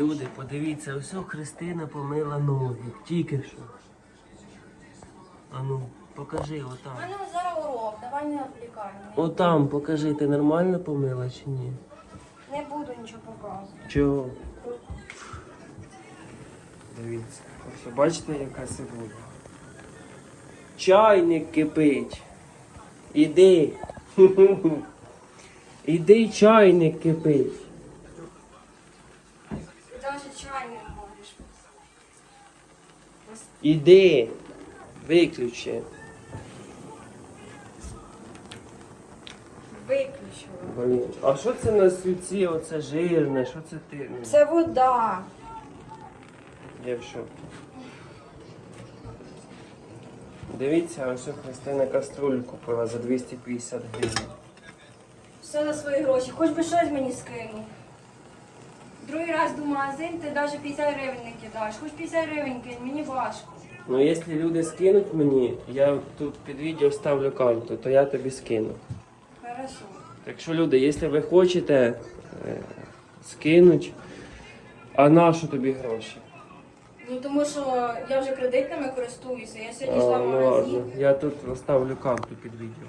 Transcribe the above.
Люди, подивіться, ось о, Христина помила ноги. Тільки що. Ану, покажи У отам. мене зараз урок, давай не відвлікай мене. Отам покажи, ти нормально помила чи ні? Не буду нічого показувати. Чого? Дивіться. Ось бачите, яка цибуля? Чайник кипить. Іди. Іди, чайник кипить. Іди. Виключи. Виключила. Блін. А що це на свіці? Оце жирне, що це ти? Це вода. Я в шокі. Дивіться, ось у Христина каструлю купила за 250 гривень. Все за свої гроші. Хоч би щось мені скинув. Другий раз до магазин, ти навіть 50 гривень не кидаєш. Хоч 50 гривень кинь, мені важко. Ну, якщо люди скинуть мені, я тут під відео ставлю карту, то я тобі скину. Хорошо. Так що, люди, якщо ви хочете е, скинуть, а на що тобі гроші? Ну тому що я вже кредитами користуюся. Я сьогодні йшла в ну ладно, магазин. я тут оставлю карту під відео.